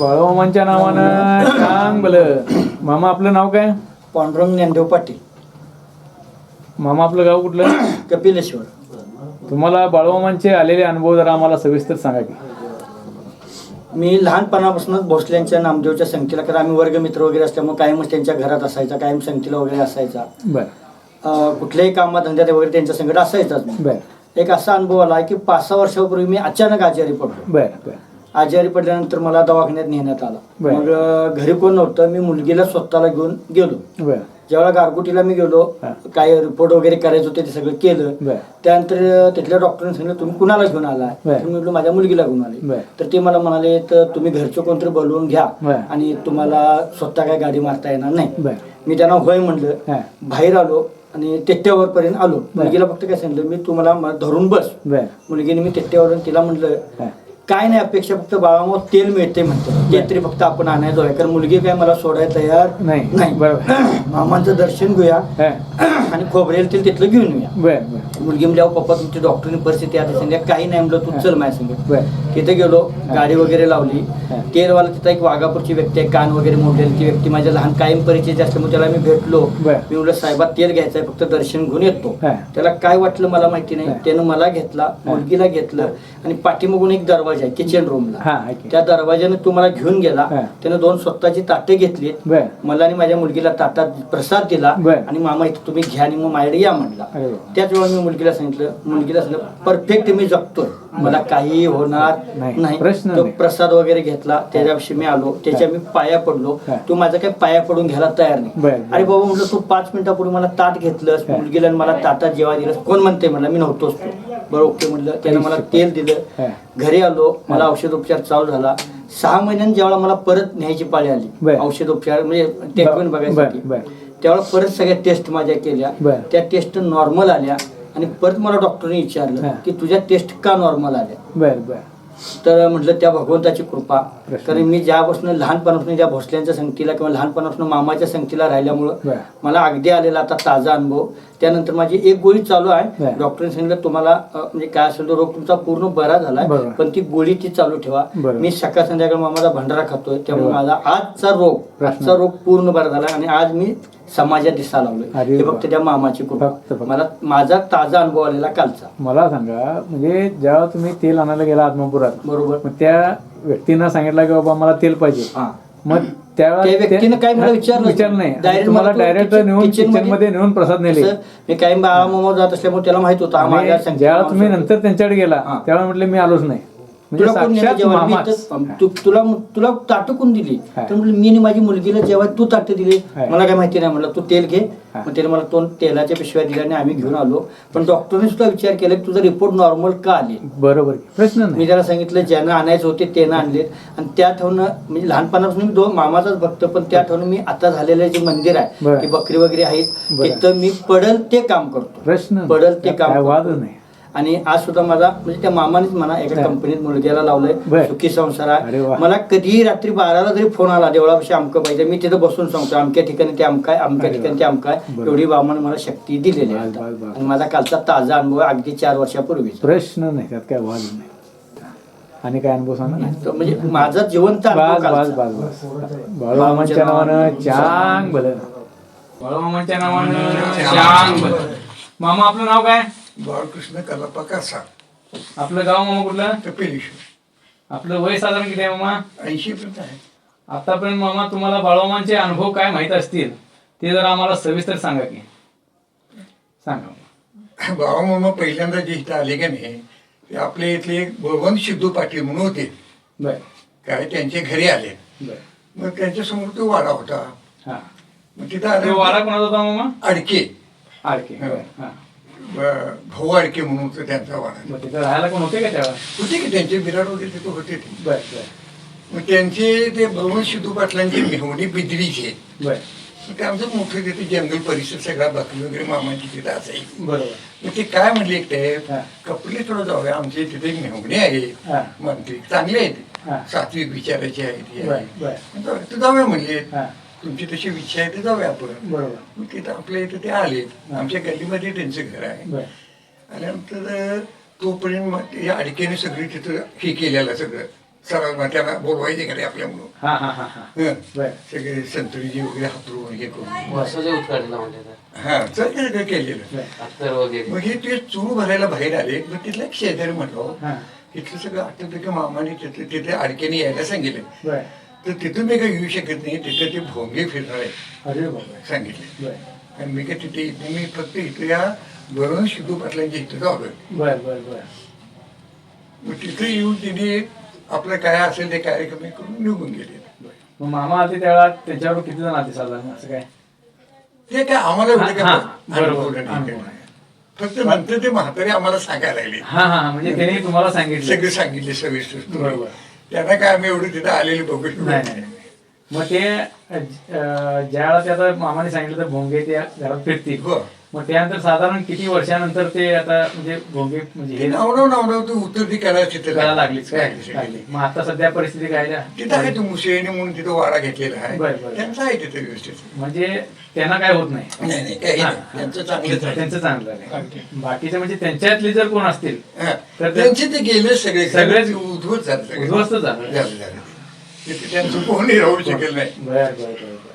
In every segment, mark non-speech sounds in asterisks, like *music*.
बाळूमामांच्या नावानं सांग बल मामा आपलं नाव काय? पांडुरंग ज्ञानदेव पाटील. मामा आपलं गाव कुठलं? कपिलेश्वर. तुम्हाला बाळूमामांचे आलेले अनुभव जरा आम्हाला सविस्तर सांगा की. मी लहानपणापासूनच भोसल्यांच्या नामदेवच्या संगतीला कारण आम्ही वर्गमित्र वगैरे असल्यामुळे कायमच त्यांच्या घरात असायचा कायम संगतीला वगैरे असायचा. बर. अं, कुठल्याही कामात धंद्यात वगैरे त्यांच्या संकट असायचाच मी. बर. एक असा अनुभव आला की पाच सहा वर्षापूर्वी मी अचानक आजारी पडलो. बर बर. आजारी पडल्यानंतर मला दवाखान्यात नेण्यात आला बरं. मग अं, घरी कोण नव्हतं मी मुलगीला स्वतःला घेऊन गेलो बर ज्यावेळेला गारगुटीला मी गेलो हा. काय रिपोर्ट वगैरे करायचं होते ते सगळं केलं बर त्यानंतर तिथल्या डॉक्टरांनी सांगितलं तुम्ही कुणाला घेऊन आलाय बर. तर मी म्हटलं माझ्या मुलगीला घेऊन आले. तर ते मला म्हणाले तर तुम्ही घरचं कोणतरी बोलवून घ्या बर. आणि तुम्हाला स्वतः काय गाडी मारता येणार नाही बर मी त्यांना होय म्हणलं हा. बाहेर आलो आणि तेट्ट्यावर पर्यंत आलो मुलगीला फक्त काय सांगितलं मी तुम्हाला म- धरून बस बर मुलगीने मी तेट्ट्यावरून तिला म्हटलं. काय नाही अपेक्षा फक्त बाळामोर तेल मिळते म्हणते. ते तरी फक्त आपण आणायचं आहे कारण मुलगी काय मला सोडायला तयार नाही. नाही. बरोबर. *clears throat* मामांचं दर्शन घेऊया. *clears throat* आणि खोबरेल तेल तिथलं घेऊन येऊया. मुलगी म्हणल्यावर पप्पा तुमची डॉक्टरनी परिस्थिती आता सांगितलं काही नाही म्हणलं तू चल माझ्या संग. बर. तिथे गेलो गाडी वगैरे लावली. तेलवाला तिथं एक वाघापूरची व्यक्ती आहे कान वगैरे मोडलेली. ती व्यक्ती माझ्या लहान कायम परिचय असल्यामुळे त्याला मी भेटलो. मी म्हणलं साहेबा तेल घ्यायचं आहे फक्त दर्शन घेऊन येतो. त्याला काय वाटलं मला माहिती. नाही. त्यानं मला घेतला मुलगीला घेतलं आणि पाठीमागून एक दरवाजा आहे किचन रूमला हा ऐक त्या दरवाजाने तो मला घेऊन गेला. हा. त्यानं दोन स्वतःची ताटे घेतली. बर. मला आणि माझ्या मुलगीला ताटात प्रसाद दिला. बर. आणि मामा इथं तुम्ही घ्या आणि मग माझ्याकडे या म्हणला. अरे वा. त्याच वेळेला मी मुलगीला सांगितलं मुलगीला सांगितलं परफेक्ट मी जगतोय. मला काही होणार नाही, नाही. प्रश्न तो नाही. प्रसाद वगैरे घेतला. त्याच्याविषयी मी आलो. त्याच्या मी पाया पडलो. हा. तू माझा काही पाया पडून घ्यायला तयार नाही. बर. अरे बाबा म्हटलं तू पाच मिनिटापूर्वी मला ताट घेतलंस. मुलगीला आणि मला ताटात जेव्हा दिलंस. कोण म्हणते म्हणलं मी नव्हतोच तो. बरं ओके म्हटलं त्यानं मला तेल दिलं. घरी आलो. मला औषधोपचार चालू झाला. सहा महिन्यांनी ज्यावेळेला मला परत न्यायची पाळी. आली. औषधोपचार म्हणजे ट्रीटमेंट बघायसाठी. बर. त्यावेळेला परत सगळ्या टेस्ट माझ्या केल्या. त्या टेस्ट नॉर्मल आल्या. आणि परत मला डॉक्टरने विचारलं. की तुझ्या टेस्ट का नॉर्मल आल्या? बर बर. तर म्हटलं त्या भगवंताची कृपा. कारण मी ज्यापासून लहानपणापासून ज्या भोसल्यांच्या संगतीला किंवा लहानपणापासून मामाच्या संगतीला राहिल्यामुळं. मला अगदी आलेला आता ताजा अनुभव त्यानंतर माझी एक गोळी चालू आहे. डॉक्टरने सांगितलं तुम्हाला म्हणजे काय असेल तो रोग तुमचा पूर्ण बरा झालाय. पण ती गोळी ती चालू ठेवा. मी सकाळ संध्याकाळ मामाचा भंडारा खातोय त्यामुळे. माझा आजचा रोग. आजचा रोग पूर्ण बरा झाला आणि आज मी समाजात दिसा लावलोय अरे हे वा. फक्त त्या मामाची फक्त- कृपा. फक्त. मला माझा ताजा अनुभव आलेला कालचा. मला सांगा म्हणजे जेव्हा तुम्ही तेल आणायला गेला आत्मापुरात बरोबर. मग त्या व्यक्तीनं सांगितलं की बाबा मला तेल पाहिजे. हा. मग त्यावेळेला त्या व्यक्तीनं काय मला विचारलं विचार नाही. Direct तुम्हाला मला तो डायरेक्ट kitchen- नेऊन kitchen किचन मध्ये- नेऊन प्रसाद नेले. कसं, मी काही बाळा मामा जात असल्यामुळे त्याला माहीत होतं. हा आणि संगतीचा ज्यावेळेला तुम्ही नंतर त्यांच्याकडे गेला हा. त्यावेळेला म्हटले मी आलोच नाही. तुला कोण नेलं? मी तू- तुला तुला ताटं कोण दिली हा. तर म्हटलं मी आणि माझी मुलगीला जेव्हा तू ताटं दिली हा. मला काय माहिती नाही म्हटलं तू तेल घे हा. मग त्याने मला दोन तेलाच्या पिशव्या दिल्या आणि आम्ही घेऊन आलो पण डॉक्टरने सुद्धा विचार केला की तुझा रिपोर्ट नॉर्मल का आले बरोबर प्रश्न मी नाही त्याला सांगितलं ज्यानं आणायचं होते त्यानं आणलेत आणि त्या ठेवणं म्हणजे लहानपणापासून मी दोन मामाचाच भक्त पण त्या ठेवणं मी आता झालेलं जे मंदिर आहे. ती बकरी वगैरे आहेत बरं. तिथं मी पडल ते काम करतो प्रश्न नाही. पडल ते काम काय वाद करतो. नाही आणि आज सुद्धा माझा म्हणजे त्या मामानेच म्हणा एका. कंपनीत मुलग्याला लावलंय. सुखी संसार आहे. मला कधीही रात्री बाराला जरी फोन आला देवळापाशी अमकं पाहिजे मी तिथं बसून सांगतो अमक्या ठिकाणी ते अमकाय अमक्या ठिकाणी. ते अमकाय. एवढी बामाने मला शक्ती दिलेली आहे. आणि माझा कालचा ताजा अनुभव आहे अगदी चार वर्षापूर्वी प्रश्न नाही त्यात काय वाद नाही आणि काय अनुभव सांगा म्हणजे माझा जिवंत बाळूमामांच्या नावानं चांग भलं बाळूमामांच्या नावानं चांग भलं मामा आपलं नाव काय बाळकृष्ण कलापा कासा आपलं गाव मामा कुठलं? कपिलेश्वर आपलं वय साधारण किती आहे मामा? ऐंशी पर्यंत आहे. आतापर्यंत मामा तुम्हाला बाळूमामांचे अनुभव काय माहीत असतील ते जरा आम्हाला सविस्तर सांगा की. सांगा बाबा मामा पहिल्यांदा जे इथं आले का नाही ते आपले इथले एक भगवान सिद्धू पाटील म्हणून होते. बर. काय त्यांच्या घरी आले. बर. मग त्यांच्यासमोर तो वाडा होता. हा. मग तिथं तो वारा आले कोणाचा होता मामा? अडके बर. हा. ब- भाऊ आडके म्हणून होतं त्यांचा वाडा मग तिथं राहायला कोण होते का तेव्हा? होते की त्यांचे बिराड वगैरे तिथं होते. ते बर बर. मग त्यांचे ते बळवंत सिद्धू पाटलांची मेहवणी बिदरीचे बर. मग ते आमचं मोठं तिथे जंगल परिसर सगळा बकरी वगैरे मामाची तिथं असायची बरोबर. मग ते काय म्हणले ते? हा. कपडे थोडं जाऊया आमचे तिथे मेहवणी आहे. मंत्री चांगले आहेत. हा. सात्विक विचाराचे आहेत हे बर आहे. बर. मग जाऊया. तर जाऊया म्हणले. हा. तुमची तशी इच्छा आहे तर जाऊया आपण. मग तिथं आपल्या इथं ते आले. आमच्या गल्लीमध्ये त्यांचं घर आहे. आल्यानंतर तोपर्यंत मग ते अडकेने सगळी तिथं हे केलेलं सगळं. सरळ मग त्यांना बोलवायचे का रे आपल्या म्हणून? हा हा हा हा. हं. बर. सगळे संतरीजी वगैरे हातरून हे करून. म्हणजे. हा सगळं सगळं केलेलं. मग हे ते चूळ भरायला बाहेर आले. मग तिथला एक शेजारी म्हटलं हा. इथलं सगळं आठवतं मामाने तिथे तिथे अडकेने यायला सांगितलं. बर. तर तिथून मी काही येऊ शकत नाही. तिथे ते भोंगे फिरणार आहे. अरे बाबा सांगितले. बर. आणि मी काय तिथे नाही. मी फक्त इथं या वरून शिदू पाटलांच्या इथं जाऊ बर बर बर. मग तिथे येऊन तिने आपलं काय असेल ते कार्यक्रम हे करून निघून गेले. मग मामा आले त्यावेळेला त्यांच्यावर किती जण आले साधारण? असं काय? ते काय आम्हाला एवढं काय हा, अनुभवलं बरोबर. नाही. काय. फक्त नंतर ते म्हातारे आम्हाला सांगायला लागले. हा हा म्हणजे त्यांनी तुम्हाला सांगितलं. सगळे सांगितले सविस्तर. story. बरोबर. त्यांना काय आम्ही एवढं तिथं आलेले बघू नाही नाही. मग ते अं, ज्यावेळेला ते आता मामाने सांगितलं तर भोंगे ते घरात फिरतील. हो. मग त्यानंतर साधारण किती वर्षानंतर ते आता म्हणजे भोंगे म्हणजे हे नावनाव नावनाव ते उत्तर ती करायला लागलीच काय लागली. मग आता सध्या परिस्थिती काय आहे? तिथं आहे तो मुसेने म्हणून तिथं वाडा घेतलेला आहे बरं, बरं. त्यांचं आहे तिथं व्यवस्थित म्हणजे त्यांना काय होत नाही नाही नाही काही नाही. त्यांचं चांगलंच आहे त्यांचं चांगलं आहे बाकीचे म्हणजे त्यांच्यातले जर कोण असतील हा. तर ते- त्यांचे ते गेले सगळे सगळेच उद्ध्वस्त झाले सगळे. उद्ध्वस्त झाले. झाले झाले तिथे त्यांचं कोणी राहू शकेल नाही बर बर बर बर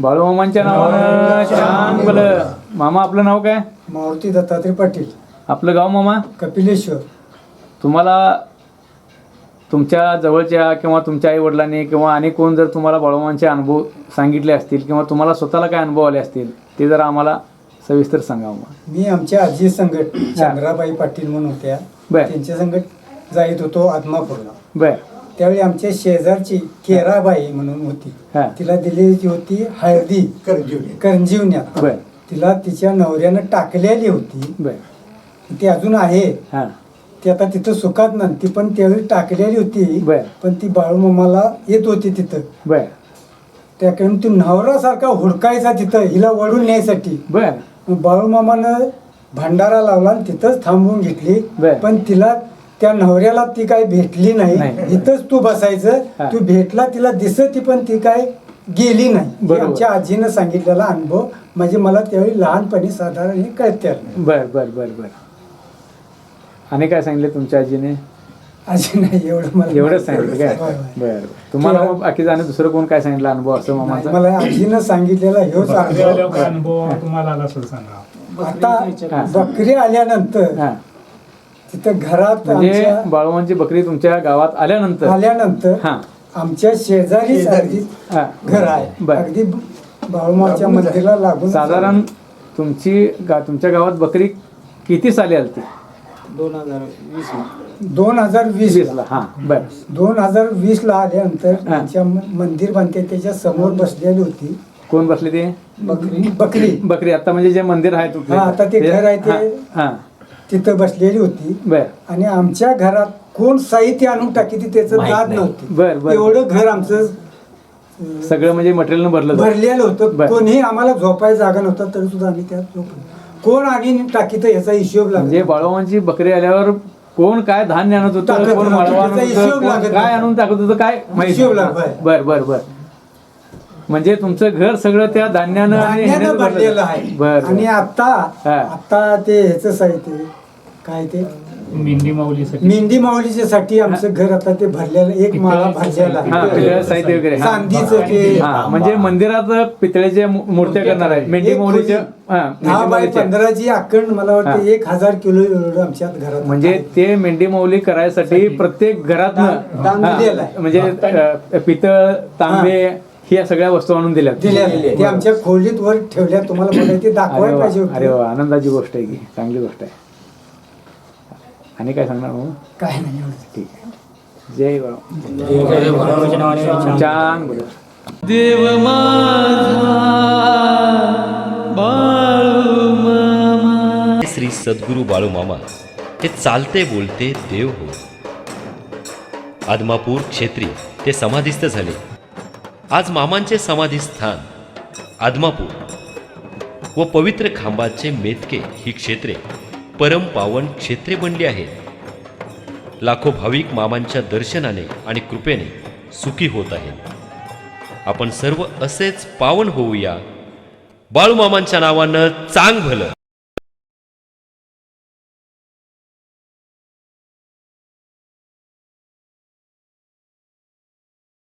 बाळूमामांच्या नावानं चांग भलं मामा. आपलं नाव काय? मारुती दत्तात्रय पाटील. आपलं गाव मामा? कपिलेश्वर. तुम्हाला तुमच्या जवळच्या किंवा तुमच्या आई वडिलांनी किंवा अनेक कोण जर तुम्हाला बाळूमामांचे अनुभव सांगितले असतील किंवा तुम्हाला स्वतःला काय अनुभव आले असतील ते जरा आम्हाला सविस्तर सांगा मग मी आमच्या आजी संगट चंद्राबाई पाटील म्हणून होत्या. बर. त्यांच्या संगट जाईत होतो आदमापूरला बर. त्यावेळी आमच्या शेजारची केराबाई म्हणून होती. हा. तिला दिलेली होती हळदी. करजीवनी. करंजीवण्यात बर. तिला तिच्या नवऱ्यानं टाकलेली होती. बर. ती अजून आहे. हां. ती आता तिथं सुखात नव्हती पण त्यावेळी टाकलेली होती. बर. पण ती बाळूमामाला येत होती तिथं. बर. त्याकडून ती नवरासारखा हुडकायचा तिथं हिला वळून न्यायसाठी. बर. मग बाळूमामानं भंडारा लावला आणि तिथंच थांबवून घेतली. बर. पण तिला त्या नवऱ्याला ती काय भेटली नाही. इथंच तू बसायचं. हा. तू भेटला तिला दिसत ती पण ती काय गेली नाही. हे. आमच्या आजीनं सांगितलेला अनुभव. म्हणजे मला त्यावेळी लहानपणी साधारण हे कळते बर बर बर बर. आणि काय सांगितले तुमच्या आजीने? आजी नाही एवढं मला एवढंच सांगितलं काय. बर तुम्हाला बाकी जाणे दुसरं कोण काय सांगितलं अनुभव असं मामाचा? मला आजीनं सांगितलेला ह्योच अनुभव. अनुभव तुम्हाला आला असेल सांगा. आता बकरी आल्यानंतर हा. तिथं घरात म्हणजे आमच्या बाळूमांची बकरी तुमच्या गावात आल्यानंतर आल्यानंतर हा. आमच्या शेजारीच अगदी हा. घर आहे. बर. अगदी बाळूमाच्या मंदिराला लागून साधारण तुमची गा- तुमच्या गावात बकरी किती साली आली ती दोन हजार वीस वीसला हा. बर. दोन हजार वीस ला आल्यानंतर हा. म- मंदिर बांधते त्याच्यासमोर बसलेली होती. कोण बसली ती? बकरी. बकरी. बकरी. आता म्हणजे जे मंदिर आहे तुमचं हा, आता ते घर आहे ते- हा. हा. तिथं बसलेली होती बर आणि आमच्या घरात कोण साहित्य आणून टाकी ती त्याचं दाद नव्हती बर, बर. एवढं घर आमचं सगळं म्हणजे मटेरियल भरलं जातं. भरलेलं होतं बर. कोणीही आम्हाला झोपायला जागा नव्हता तरी सुद्धा आम्ही त्यात झोपलो कोण आणि टाकीत याचा हिशोब म्हणजे लागला बाळवांची बकरी आल्यावर कोण काय धान्य आणत होतं टाकत कोण नव्हतं. मळवा आणत त्याचा होतं हिशोब कोण लागत काय. आणून टाकत होतं काय माहीत हिशोब. लागत. बर बर बर म्हणजे तुमचं घर सगळं त्या धान्यानं आणि धान्यानं ह्यानं भरलेलं आहे बर आणि आता हा. आता ते ह्याच साहित्य काय ते मेंढी माऊलीसाठी मेंढी माऊलीच्या साठी आमचं घर आता ते भरलेलं एक माळा भरलेला हा आहे. पितळेचं साहित्य वगैरे हा. चांदीचं ते हा म्हणजे मंदिरात पितळेच्या मू- मूर्त्या करणार आहे मेंढी एक मौलीच्या खोली. हा दहा मेंढी बाय मौलीच्या. पंधराची अखंड मला हा. वाटतं एक हजार किलो एवढं आमच्यात घरात म्हणजे आहे. ते मेंढी मौली करायसाठी प्रत्येक घरात दान- दान दिलेलं आहे. म्हणजे अ, पितळ तांबे ह्या सगळ्या वस्तू आणून दिल्या. ते आमच्या खोलीत वर ठेवल्या. तुम्हाला बघायला ते अरे दाखवायला पाहिजे अरे वा आनंदाची गोष्ट आहे की. चांगली गोष्ट आहे. आणि काय सांगणार मग काय नाही एवढं ठीक आहे. जय बाळा चांग बोला देव श्री सद्गुरू बाळूमामा हे चालते बोलते देव हो. आदमापूर क्षेत्री ते समाधिस्थ झाले. आज मामांचे समाधी स्थान आदमापूर. व पवित्र खांबाचे मेतके ही क्षेत्रे परम पावन क्षेत्रे बनली आहेत. लाखो भाविक मामांच्या दर्शनाने आणि कृपेने सुखी होत आहेत. आपण सर्व असेच पावन होऊया. बाळूमामांच्या नावानं चांग भलं.